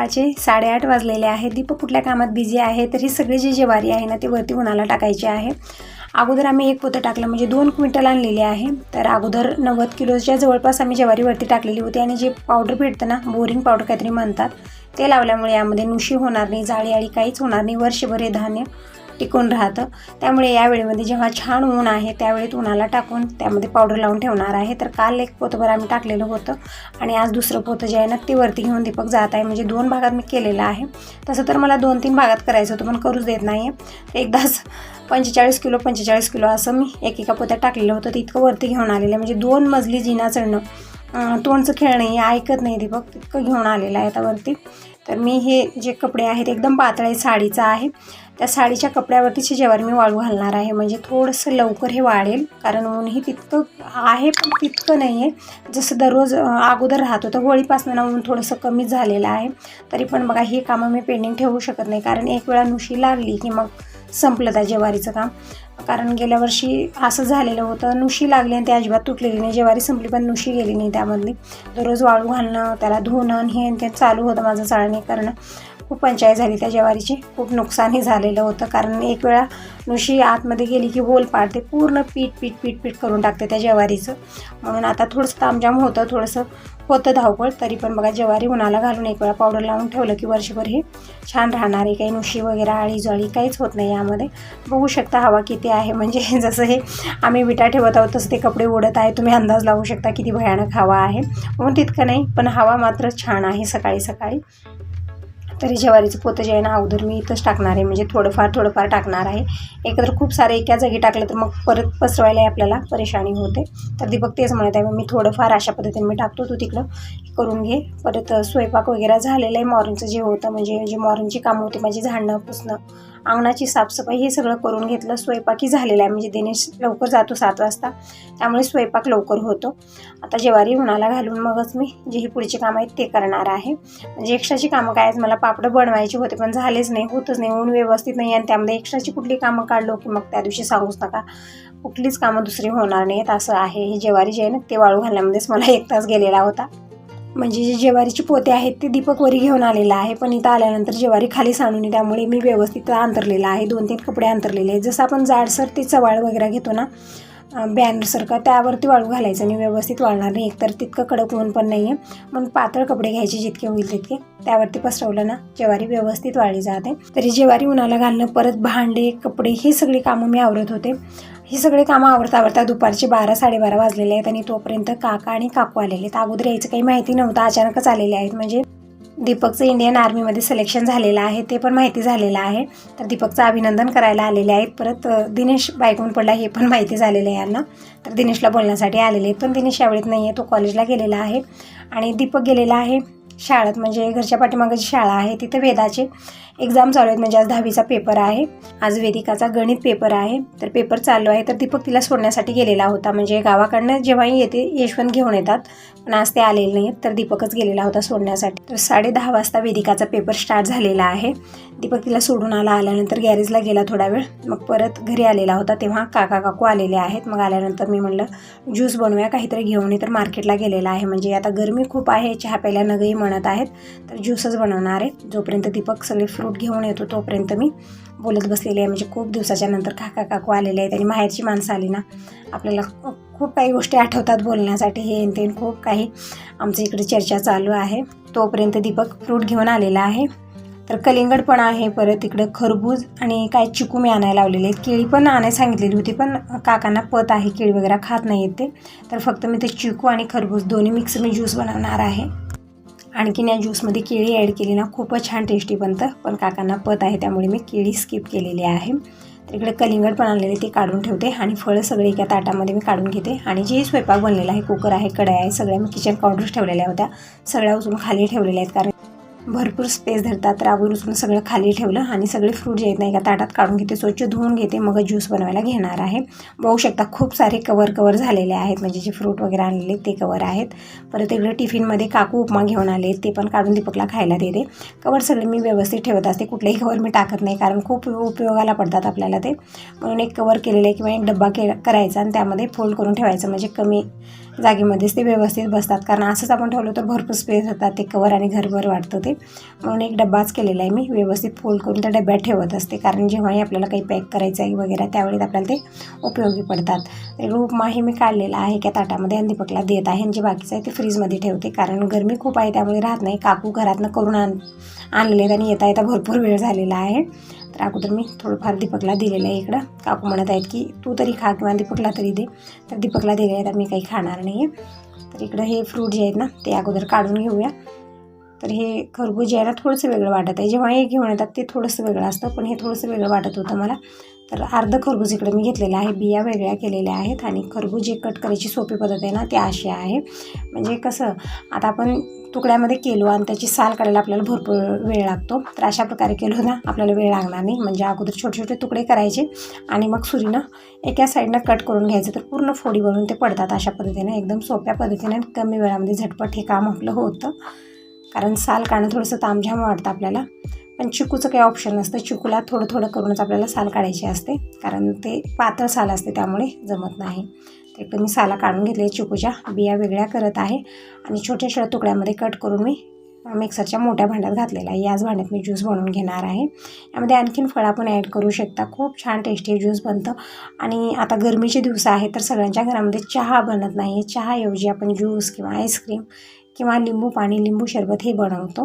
सकाळचे साडेआठ वाजलेले आहे. दीपक कुठल्या कामात बिझी आहे? तर ही सगळी जी ज्वारी आहे ना ती वरती उन्हाला टाकायची आहे. अगोदर आम्ही एक पोतं टाकलं म्हणजे दोन क्विंटल आणलेले आहे. तर अगोदर नव्वद किलोच्या जवळपास आम्ही ज्वारी वरती टाकलेली होती आणि जे पावडर भेटतं ना बोरिंग पावडर काहीतरी म्हणतात ते लावल्यामुळे यामध्ये नुशी होणार नाही जाळी आळी काहीच होणार नाही वर्षभर हे धान्य. टिकून राहतं. त्यामुळे या वेळेमध्ये जेव्हा छान ऊन आहे त्यावेळेत उन्हाला टाकून त्यामध्ये पावडर लावून ठेवणार आहे. तर काल एक पोतभर आम्ही टाकलेलं होतं आणि आज दुसरं पोतं जे आहे ना ते वरती घेऊन दीपक जात आहे. म्हणजे दोन भागात मी केलेलं आहे. तसं तर मला दोन तीन भागात करायचं होतं पण करूच देत नाही आहे एकदाच पंचेचाळीस किलो पंचेचाळीस किलो असं मी एकेका पोत्यात टाकलेलं होतं. ते इतकं वरती घेऊन आलेलं आहे. म्हणजे दोन मजली जिना चढणं तोंडचं खेळणं हे ऐकत नाही दीपक. तितकं घेऊन आलेलं आहे आता वरती. तर मी हे जे कपडे आहेत एकदम पातळ आहे साडीचा आहे. त्या साडीच्या कपड्यावरतीचे ज्वारी मी वाळू घालणार आहे. म्हणजे थोडंसं लवकर हे वाढेल कारण ऊनही तितकं आहे पण तितकं नाही आहे जसं दररोज अगोदर राहत होतं होळीपासून ना ऊन थोडंसं कमी झालेलं आहे. तरी पण बघा ही कामं मी पेंडिंग ठेवू शकत नाही. कारण एक वेळा नुशी लागली की मग संपलं त्या ज्वारीचं काम. कारण गेल्या वर्षी असं झालेलं होतं नुशी लागली आणि ती अजिबात तुटलेली नाही. ज्वारी संपली पण नुशी गेली नाही त्यामधली. दररोज वाळू घालणं त्याला धुणं आणि हे आणि ते चालू होतं माझं चाळणी करणं. खूप पंचायत झाली त्या ज्वारीची. खूप नुकसानही झालेलं होतं. कारण एक वेळा नुशी आतमध्ये गेली की होल पाडते. पूर्ण पीठ पीठ पीठ पीठ करून टाकते त्या ज्वारीचं. म्हणून आता थोडंसं तामजाम होतं. थोडंसं होतं धावपळ. तरी पण बघा ज्वारी उन्हाला घालून एक वेळा पावडर लावून ठेवलं की वर्षभर हे छान राहणार आहे. काही नुशी वगैरे आळी जळी काहीच होत नाही यामध्ये. बघू शकता हवा किती आहे. म्हणजे जसं हे आम्ही विटा ठेवत आहोत तसं ते कपडे उडत आहे. तुम्ही अंदाज लावू शकता किती भयानक हवा आहे. म्हणून तितकं नाही पण हवा मात्र छान आहे सकाळी सकाळी. तरी ज्वारीचं पोतं जे आहे ना अगोदर मी इथंच टाकणार आहे. म्हणजे थोडंफार थोडंफार टाकणार आहे. एकत्र खूप सारे एका जागी टाकलं तर मग परत पसरवायला आपल्याला परेशानी होते. तर दीपक तेच म्हणत आहे मी थोडंफार अशा पद्धतीने मी टाकतो तू तिकडं करून घे. परत स्वयंपाक वगैरे झालेला आहे मॉर्निंगचं जे होतं म्हणजे जे मॉर्निंगची कामं होती माझी झाडणं पुसणं अंगणाची साफसफाई हे सगळं करून घेतलं. स्वयंपाकही झालेला आहे. म्हणजे दिनेश लवकर जातो सात वाजता. त्यामुळे स्वयंपाक लवकर होतो. आता ज्वारी उन्हाला घालून मगच मी जे ही पुढची कामं आहेत ते करणार आहे. म्हणजे एक्स्ट्राची कामं काय आहेत? मला पापडं बनवायची होते पण झालेच नाही होतच नाही ऊन व्यवस्थित नाही आणि त्यामध्ये एक्स्ट्राची कुठली कामं काढलो की मग त्या दिवशी सांगूच नका. कुठलीच कामं दुसरी होणार नाहीत असं आहे. हे ज्वारी जे आहे ना ते वाळू घालण्यामध्येच मला एक तास गेलेला होता. म्हणजे जे ज्वारीची पोते आहेत ते दीपक वरी घेऊन आलेलं आहे पण इथं आल्यानंतर ज्वारी खाली सांडून त्यामुळे मी व्यवस्थित अंतरलेलं आहे. दोन तीन कपडे अंतरलेले आहेत. जसं आपण जाडसर ते चवाळ वगैरे घेतो ना बॅनरसारखं त्यावरती वाळू घालायचं. आणि व्यवस्थित वाळणार नाही. एकतर तितकं कडक ऊन पण नाही आहे मग पातळ कपडे घ्यायचे जितके होईल तितके. त्यावरती पसरवलं ना ज्वारी व्यवस्थित वाळली जाते. तरी ज्वारी उन्हाला घालणं परत भांडे कपडे ही सगळी कामं मी आवरत होते. ही सगळी कामं आवडता आवडता दुपारचे बारा साडेबारा वाजलेले आहेत आणि तोपर्यंत काका आणि काकू आलेले आहेत. अगोदर यायचं काही माहिती नव्हतं अचानकच आलेले आहेत. म्हणजे दीपकचं इंडियन आर्मीमध्ये सिलेक्शन झालेलं आहे ते पण माहिती झालेलं आहे. तर दीपकचं अभिनंदन करायला आलेले आहेत. परत दिनेश बायकून पडला हे पण माहिती झालेलं आहे यांना. तर दिनेशला बोलण्यासाठी आलेले आहेत. पण दिनेश यावेळेत नाही आहे तो कॉलेजला गेलेला आहे. आणि दीपक गेलेला आहे शाळेत. म्हणजे घरच्या पाठीमागं जी शाळा आहे तिथं वेदाचे एक्झाम चालू आहेत म्हणजे आज दहावीचा पेपर आहे आज वेदिकाचा गणित पेपर आहे. तर पेपर चालू आहे तर दीपक तिला सोडण्यासाठी गेलेला होता. म्हणजे गावाकडनं जेव्हाही येते यशवंत घेऊन येतात पण आज ते आलेले नाहीत तर दीपकच गेलेला होता सोडण्यासाठी. तर साडे दहा वाजता वेदिकाचा पेपर स्टार्ट झालेला आहे. दीपक तिला सोडून आला आल्यानंतर गॅरेजला गेला थोडा वेळ. मग परत घरी आलेला होता तेव्हा काका काकू आलेले आहेत. मग आल्यानंतर मी म्हणलं ज्यूस बनवूया काहीतरी घेऊन ये. तर मार्केटला गेलेला आहे. म्हणजे आता गरमी खूप आहे चहा प्यायला नगही म्हणत आहेत तर ज्यूसच बनवणार आहे. जोपर्यंत दीपक सगळे फ्रूट घेऊन येतो तोपर्यंत मी बोलत बसलेली आहे. म्हणजे खूप दिवसाच्या नंतर काका काकू आलेले आहेत आणि माहेरची माणसं आली ना. आपल्याला खूप काही गोष्टी आठवतात बोलण्यासाठी. हे आणि ते खूप काही आमच्या इकडे चर्चा चालू आहे. तोपर्यंत दीपक फ्रूट घेऊन आलेला आहे. तर कलिंगड पण आहे परत इकडं. खरबूज आणि काय चिकू मी आणायला लावलेले आहेत. केळी पण आणायला सांगितलेली होती पण काकांना पत आहे. केळी वगैरे खात नाही आहेत ते. तर फक्त मी ते चिकू आणि खरबूज दोन्ही मिक्स मी ज्यूस बनवणार आहे. आणखीन या ज्यूसमध्ये केळी ॲड केली ना खूपच छान टेस्टी बनतं. पण काकांना पत आहे त्यामुळे मी केळी स्किप केलेली आहे. तर इकडे कलिंगड पण आणलेले ते काढून ठेवते. आणि फळं सगळे एका ताटामध्ये मी काढून घेते. आणि जे स्वयंपाक बनलेला आहे कुकर आहे कढई आहे सगळ्या मी किचन काउंटर्स ठेवलेल्या होत्या. सगळ्या उचलून खाली ठेवलेल्या आहेत कारण भरपूर स्पेस धरतात. राबून उचलून सगळं खाली ठेवलं आणि सगळे फ्रूट जे आहेत नाही का ताटात काढून घेते स्वच्छ धुवून घेते मग ज्यूस बनवायला घेणार आहे. बघू शकता खूप सारे कवर कवर झालेले आहेत. म्हणजे जे फ्रूट वगैरे आणलेले ते कवर आहेत. परत इकडे टिफिनमध्ये काकू उपमा घेऊन आले ते पण काढून दीपकला खायला देते. कवर सगळे मी व्यवस्थित ठेवत असते. कुठलेही कवर मी टाकत नाही कारण खूप उपयोगाला पडतात आपल्याला ते. म्हणून एक कवर केलेलं आहे किंवा एक डब्बा के करायचा आणि त्यामध्ये फोल्ड करून ठेवायचं. म्हणजे कमी जागेमध्येच ते व्यवस्थित बसतात. कारण असंच आपण ठेवलं तर भरपूर स्पेस होतात ते कवर आणि घरभर वाटतं ते. म्हणून एक डब्बाच केलेला आहे मी. व्यवस्थित फोल्ड करून त्या डब्यात ठेवत असते. कारण जेव्हाही आपल्याला काही पॅक करायचं आहे वगैरे त्यावेळेस आपल्याला ते उपयोगी पडतात. तर उपमाही मी काढलेला आहे त्या ताटामध्ये आणि देत आहे. आणि जे बाकीचं आहे ते फ्रीजमध्ये ठेवते. कारण गरमी खूप आहे त्यामुळे राहत नाही. काकू घरातनं करून आण आणलेले आहेत आणि येता येता भरपूर वेळ झालेला आहे. तर अगोदर मी थोडंफार दीपकला दिलेलं आहे इकडं. काकू म्हणत आहेत की तू तरी खा किंवा दीपकला तरी दे. तर दीपकला दिले आहे तर मी काही खाणार नाही आहे तर इकडं हे फ्रूट जे आहेत ना ते अगोदर काढून घेऊया. तर हे खरबूज आहे ना थोडंसं वेगळं वाटत आहे. जेव्हा हे घेऊन येतात ते थोडंसं वेगळं असतं पण हे थोडंसं वेगळं वाटत होतं मला. तर अर्ध खरबूज इकडे मी घेतलेलं आहे. बिया वेगळ्या केलेल्या आहेत आणि खरबूज जे कट करायची सोपी पद्धत आहे ना ती अशी आहे. म्हणजे कसं आता आपण तुकड्यामध्ये केलो आणि त्याची साल काढायला आपल्याला भरपूर वेळ लागतो. तर अशा प्रकारे केलो ना आपल्याला वेळ लागणार नाही. म्हणजे अगोदर छोटे छोटे तुकडे करायचे आणि मग सुरीनं एका साईडनं कट करून घ्यायचं. तर पूर्ण फोडी बनवून ते पडतात अशा पद्धतीने. एकदम सोप्या पद्धतीने आणि कमी वेळामध्ये झटपट हे काम आपलं होतं. कारण साल काढणं थोडंसं तामझाम वाटतं आपल्याला. पण चिकूचं काही ऑप्शन नसतं. चिकूला थोडं थोडं करूनच आपल्याला साल काढायची असते. कारण ते पातळ साल असते त्यामुळे जमत नाही. तर एकदम मी साला काढून घेतले चिकूच्या. बिया वेगळ्या करत आहे. आणि छोट्या छोट्या तुकड्यामध्ये कट करून मी मिक्सरच्या मोठ्या भांड्यात घातलेला आहे. याच भांड्यात मी ज्यूस बनवून घेणार आहे. यामध्ये आणखीन फळ आपण ॲड करू शकता. खूप छान टेस्टी ज्यूस बनतं. आणि आता गरमीचे दिवस आहेत तर सगळ्यांच्या घरामध्ये चहा बनत नाही चहाऐवजी आपण ज्यूस किंवा आईस्क्रीम किंवा लिंबू पाणी लिंबू सरबत हे बनवतो.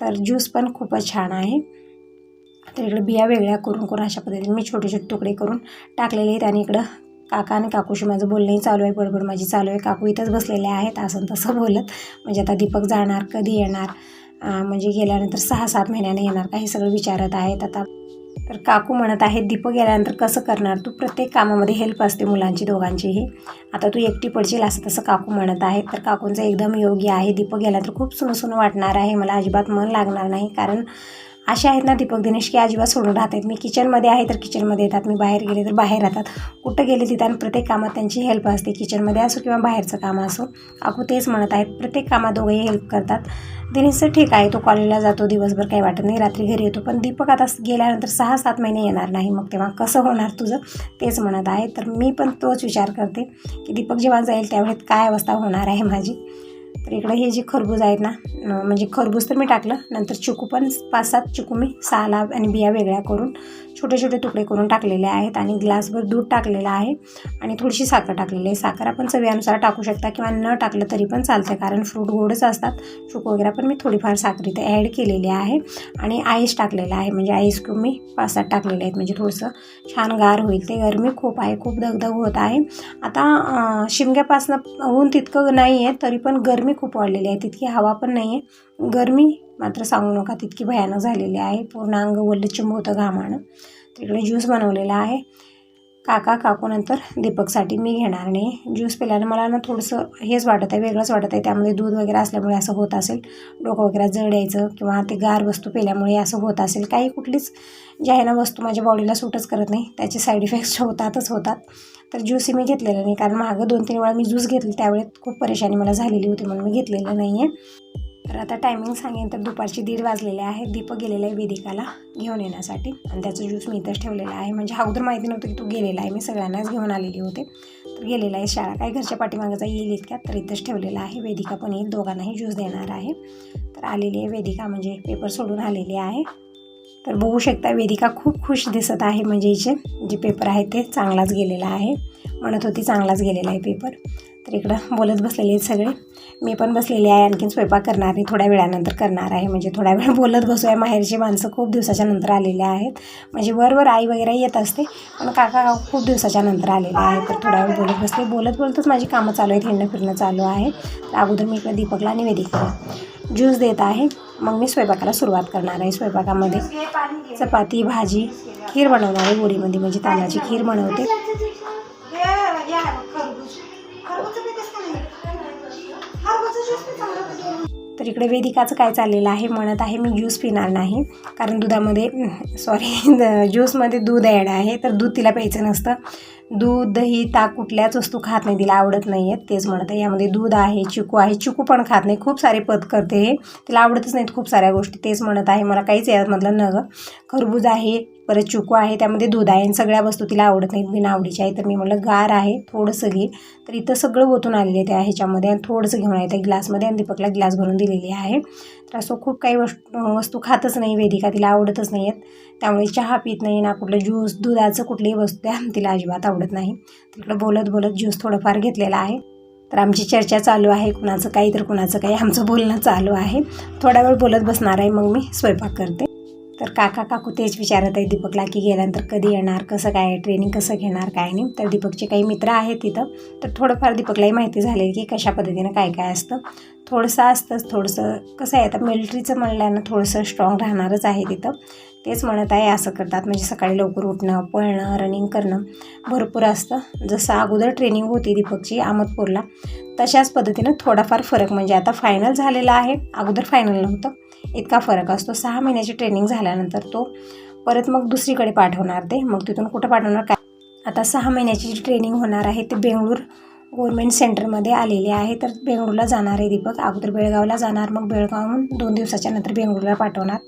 तर ज्यूस पण खूपच छान आहे. तर इकडे बिया वेगळ्या करून करून अशा पद्धतीने मी छोटे छोटे तुकडे करून टाकलेले आहेत आणि इकडं काका आणि काकूशी माझं बोलणंही चालू आहे. बडबड माझी चालू आहे. काकू इथंच बसलेले आहेत असं तसं बोलत. म्हणजे आता दीपक जाणार कधी येणार? म्हणजे गेल्यानंतर सहा सात महिन्याने येणार का हे सगळं विचारत आहेत. आता तर काकू म्हणत आहेत दीपक गेल्यानंतर कसं करणार? तू प्रत्येक कामामध्ये हेल्प असते मुलांची दोघांचीही. आता तू एकटी पडशील असं तसं काकू म्हणत आहेत तर काकूंचं एकदम योग्य आहे. दीपक गेल्यानंतर खूप सुनं वाटणार आहे. मला अजिबात मन लागणार नाही कारण असे आहेत ना दीपक दिनेश की अजिबात सोडून राहत आहेत मी किचनमध्ये आहे तर किचनमध्ये येतात. मी बाहेर गेले तर बाहेर राहतात. कुठं गेले तिथं आणि प्रत्येक कामात त्यांची हेल्प असते. किचनमध्ये असो किंवा बाहेरचं काम असो. अगो तेच म्हणत आहेत. प्रत्येक कामात दोघंही हेल्प करतात. दिनेशचं ठीक आहे. तो कॉलेजला जातो. दिवसभर काही वाटत नाही. रात्री घरी येतो. पण दीपक आता गेल्यानंतर सहा सात महिने येणार नाही. मग तेव्हा कसं होणार तुझं? तेच म्हणत आहे. तर मी पण तोच विचार करते की दीपक जेव्हा जाईल त्यावेळेत काय अवस्था होणार आहे माझी? तर इकडं हे जे खरबूज आहेत ना म्हणजे खरबूज तर मी टाकलं नंतर चिकू पण पाच सात चिकू मी सहाला आणि बिया वेगळ्या करून छोटे छोटे तुकडे करून टाकलेले आहेत आणि ग्लासभर दूध टाकलेलं आहे आणि थोडीशी साखर टाकलेली आहे. साखर आपण चवीनुसार टाकू शकता किंवा न टाकलं तरी पण चालतं कारण फ्रूट गोडच असतात. चुकू वगैरे पण मी थोडीफार साखर इथे ॲड केलेली आहे आणि आईस टाकलेलं आहे म्हणजे आईस क्यूब मी पाच सात टाकलेले आहेत म्हणजे थोडंसं छान गार होईल. ते गरमी खूप आहे खूप दगदग होत आहे. आता शिमग्यापासनं ऊन तितकं नाही आहे तरी पण गरमी खूप वाढलेली आहे तितकी हवा पण नाही आहे गरमी मात्र सांगू नका तितकी भयानक झालेली आहे. पूर्ण अंग वल्लचिंब होतं घामानं तिकडे ज्यूस बनवलेला आहे. काका काकूनंतर दीपकसाठी मी घेणार नाही ज्यूस पिल्यानं मला ना थोडंसं हेच वाटत आहे वेगळंच वाटत आहे. त्यामध्ये दूध वगैरे असल्यामुळे असं होत असेल. डोकं वगैरे जड यायचं किंवा ते गार वस्तू पिल्यामुळे असं होत असेल. काही कुठलीच जे आहे ना वस्तू माझ्या बॉडीला सूटच करत नाही त्याचे साईड इफेक्ट्स होतातच होतात. तर ज्यूसही मी घेतलेलं नाही. कारण मागं दोन तीन वेळा मी ज्यूस घेतले त्यावेळेस खूप परेशानी मला झालेली होती म्हणून मी घेतलेलं नाही आहे तर आता टायमिंग सांगेन तर दुपारची दीड वाजलेले आहे दीपक गेलेला आहे वेदिकाला घेऊन येण्यासाठी. आणि त्याचं ज्यूस मी इथंच ठेवलेला आहे. म्हणजे अगोदर माहिती नव्हतं की तू गेलेला आहे. मी सगळ्यांनाच घेऊन आलेली होते. तर गेलेला आहे शाळा. काय घरच्या पाठीमागाचा येईल इतक्यात? तर इथंच ठेवलेला आहे. वेदिका पण येईल. दोघांनाही ज्यूस देणार आहे. तर आलेली आहे वेदिका. म्हणजे पेपर सोडून आलेली आहे. तर बघू शकता वेदिका खूप खुश दिसत आहे म्हणजे हिचे. जे पेपर आहे ते चांगलाच गेलेला आहे. म्हणत होती चांगलाच गेलेला आहे पेपर तर इकडं बोलत बसलेले आहेत सगळे. मी पण बसलेली आहे आणखीन स्वयंपाक करणार नाही थोड्या वेळानंतर करणार आहे. म्हणजे थोड्या वेळ बोलत बसू आहे माहेरची माणसं खूप दिवसाच्या नंतर आलेले आहेत. म्हणजे वरवर आई वगैरे येत असते पण काका खूप दिवसाच्या नंतर आलेले आहे तर थोड्या वेळ बोलत बसले. बोलत बोलतच माझी कामं चालू आहेत हिंडणं फिरणं चालू आहे. तर अगोदर मी इकडं दीपकला आणि वेदिकाला ज्यूस देत आहे. मग मी स्वयंपाकाला सुरुवात करणार आहे. स्वयंपाकामध्ये चपाती भाजी खीर बनवणार आहे. गोडीमध्ये म्हणजे तांदळाची खीर बनवते. तर इकडे वेदिकाचं काय चाललेलं आहे म्हणत आहे मी ज्यूस पिणार नाही. कारण दुधामध्ये सॉरी ज्यूसमध्ये दूध ॲड आहे. तर दूध तिला प्यायचं नसतं. दूध दही ताक कुठल्याच वस्तू खात नाही तिला आवडत नाही आहेत तेच म्हणत आहे. यामध्ये दूध आहे चिकू आहे. चिकू पण खात नाही. खूप सारे पद करते हे. तिला आवडतच नाहीत खूप साऱ्या गोष्टी. तेच म्हणत आहे. मला काहीच यामधलं न गं खरबूज आहे परत चिकू आहे त्यामध्ये दूध आहे आणि सगळ्या वस्तू तिला आवडत नाहीत. बिना आवडीच्या आहे तर मी म्हटलं गार आहे थोडंसं घे. तर इथं सगळं ओतून आलेले त्या ह्याच्यामध्ये आणि थोडंसं घेऊन आहे त्या ग्लासमध्ये आणि दीपकला ग्लास भरून दिलेली आहे. तर असं खूप काही वस्तू वस्तू खातच नाही वेदिका तिला आवडतच नाही आहेत त्यामुळे चहा पित नाही ना कुठलं ज्यूस दुधाचं कुठलीही वस्तू द्या तिला अजिबात आवडत नाही. तिकडं बोलत बोलत ज्यूस थोडंफार घेतलेला आहे. तर आमची चर्चा चालू आहे कुणाचं काही तर कुणाचं काही आमचं बोलणं चालू आहे. थोडा वेळ बोलत बसणार आहे मग मी स्वयंपाक करते. तर काका काकू तेच विचारत आहे दीपकला की गेल्यानंतर कधी येणार कसं काय ट्रेनिंग कसं घेणार काय नाही. तर दीपकचे काही मित्र आहेत तिथं. तर थोडंफार दीपकलाही माहिती झाली की कशा पद्धतीनं काय काय असतं. थोडंसं असतंच थोडंसं कसं आहे आता मिलिटरीचं म्हणल्यानं थोडंसं स्ट्रॉंग राहणारच आहे तिथं. तेच म्हणत आहे असं करतात. म्हणजे सकाळी लवकर उठणं पळणं रनिंग करणं भरपूर असतं. जसं अगोदर ट्रेनिंग होती दीपकची आमदपूरला तशाच पद्धतीनं थोडाफार फरक म्हणजे आता फायनल झालेला आहे. अगोदर फायनल नव्हतं. इतका फरक असतो. सहा महिन्याची ट्रेनिंग झाल्यानंतर तो परत मग दुसरीकडे पाठवणार ते. मग तिथून कुठं पाठवणार काय? आता सहा महिन्याची जी ट्रेनिंग होणार आहे ते बेंगळूर गव्हर्मेंट सेंटरमध्ये आलेले आहे. तर बेंगळूरला जाणार आहे दीपक. अगोदर बेळगावला जाणार. मग बेळगावहून दोन दिवसाच्या नंतर बेंगळूरला पाठवणार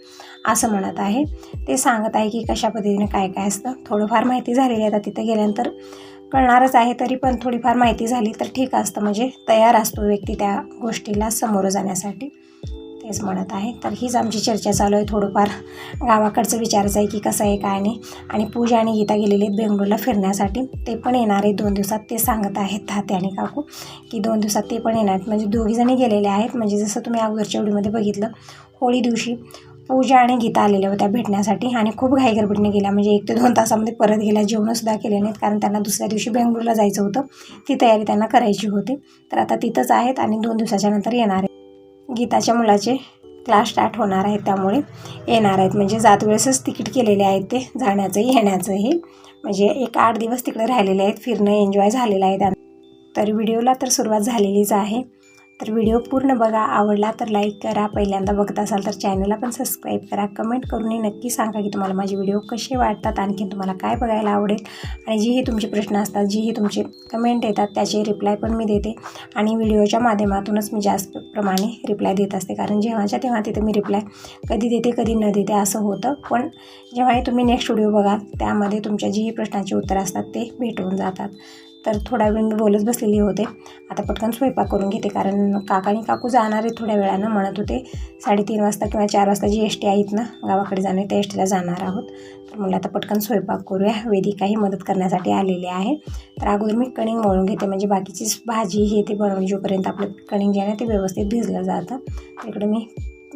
असं म्हणत आहे. ते सांगत आहे की कशा पद्धतीने काय काय असतं. थोडंफार माहिती झालेली आहे. आता तिथं गेल्यानंतर कळणारच आहे तरी पण थोडीफार माहिती झाली तर ठीक असतं. म्हणजे तयार असतो व्यक्ती त्या गोष्टीला समोरं जाण्यासाठी. तेच म्हणत आहे. तर हीच आमची चर्चा चालू आहे. थोडंफार गावाकडचं विचारायचं आहे की कसं आहे काय नाही. आणि पूजा आणि गीता गेलेली आहेत बेंगळूरला फिरण्यासाठी. ते पण येणार आहे दोन दिवसात ते सांगत आहेत तात्या आणि काकू की दोन दिवसात ते पण येणार आहेत. म्हणजे दोघीजणी गेलेले आहेत. म्हणजे जसं तुम्ही अगोदरच्या व्हिडिओमध्ये बघितलं होळी दिवशी पूजा आणि गीता आलेल्या होत्या भेटण्यासाठी आणि खूप घाईगरबडीने गेल्या. म्हणजे एक ते दोन तासामध्ये परत गेल्या. जेवणंसुद्धा केले नाहीत कारण त्यांना दुसऱ्या दिवशी बेंगळूरला जायचं होतं. ती तयारी त्यांना करायची होती. तर आता तिथंच आहेत आणि दोन दिवसाच्या नंतर येणार आहे गीताच्या मुलाचे क्लास स्टार्ट होणार आहेत त्यामुळे येणार आहेत. म्हणजे जात वेळेसच तिकीट केलेले आहेत ते जाण्याचंही येण्याचंही. म्हणजे एक आठ दिवस तिकडे राहिलेले आहेत फिरणं एन्जॉय झालेलं आहे त्यांना. तर व्हिडिओला तर सुरुवात झालेलीच आहे. तर व्हिडिओ पूर्ण बघा. आवडला तर लाईक करा. पहिल्यांदा बघत असाल तर चॅनलला पण सबस्क्राईब करा. कमेंट करूनही नक्की सांगा की तुम्हाला माझे व्हिडिओ कसे वाटतात आणखीन तुम्हाला काय बघायला आवडेल आणि जीही तुमचे प्रश्न असतात जीही तुमचे कमेंट येतात त्याचे रिप्लाय पण मी देते. आणि व्हिडिओच्या माध्यमातूनच मी जास्त प्रमाणे रिप्लाय देत असते. कारण जेव्हाच्या तेव्हा तिथं मी रिप्लाय कधी देते कधी न देते असं होतं. पण जेव्हाही तुम्ही नेक्स्ट व्हिडिओ बघाल त्यामध्ये तुमच्या जीही प्रश्नाची उत्तरं असतात ते भेटून जातात. तर थोडा वेळ मी बोलत बसलेली होते. आता पटकन स्वयंपाक करून घेते कारण काका आणि काकू जाणार आहे थोड्या वेळानं. म्हणत होते साडेतीन वाजता किंवा चार वाजता जी एस टी आहेत ना गावाकडे जाणार त्या एस टीला जाणार आहोत. तर म्हणलं आता पटकन स्वयंपाक करूया. वेदिकाही मदत करण्यासाठी आलेली आहे. तर अगोदर मी कणिंग मळून घेते. म्हणजे बाकीची भाजी हे ते बनवून जोपर्यंत आपलं कणिंग जे आहे ना ते व्यवस्थित भिजलं जातं तर इकडे मी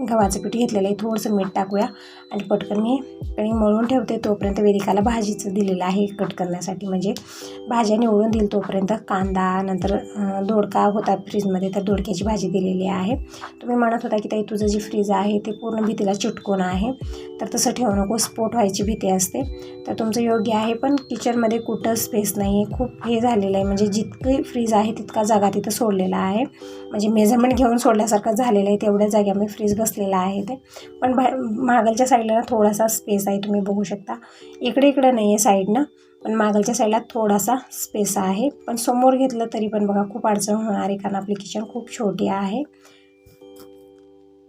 गव्हाचं पीठ घेतलेलं आहे. थोडंसं मीठ टाकूया. आणि पटकन मी कणिक मळून ठेवते. तोपर्यंत वेदिकाला भाजीचं दिलेलं आहे कट करण्यासाठी. म्हणजे भाज्या निवडून दिल तोपर्यंत. कांदा नंतर दोडका होता फ्रीजमध्ये तर दोडक्याची भाजी दिलेली आहे. तुम्ही म्हणत होता की ताई तुझं जी फ्रीज आहे ते पूर्ण भीतीला चिटकून आहे. तर तसं ठेवू नको. स्फोट व्हायची भीती असते. तर तुमचं योग्य आहे पण किचनमध्ये कुठं स्पेस नाही आहे खूप हे झालेलं आहे. म्हणजे जितकी फ्रीज आहे तितका जागा तिथं सोडलेला आहे. म्हणजे मेजरमेंट घेऊन सोडल्यासारखं झालेलं आहे तेवढ्या जाग्यामध्ये फ्रीज बसलेला आहे ते पण बाहेर मागलच्या साईडला थोडासा स्पेस आहे तुम्ही बघू शकता. इकडे इकडं नाही आहे साईडनं पण मागलच्या साईडला थोडासा स्पेस आहे. पण समोर घेतलं तरी पण बघा खूप अडचण होणार आहे कारण आपली किचन खूप छोटी आहे.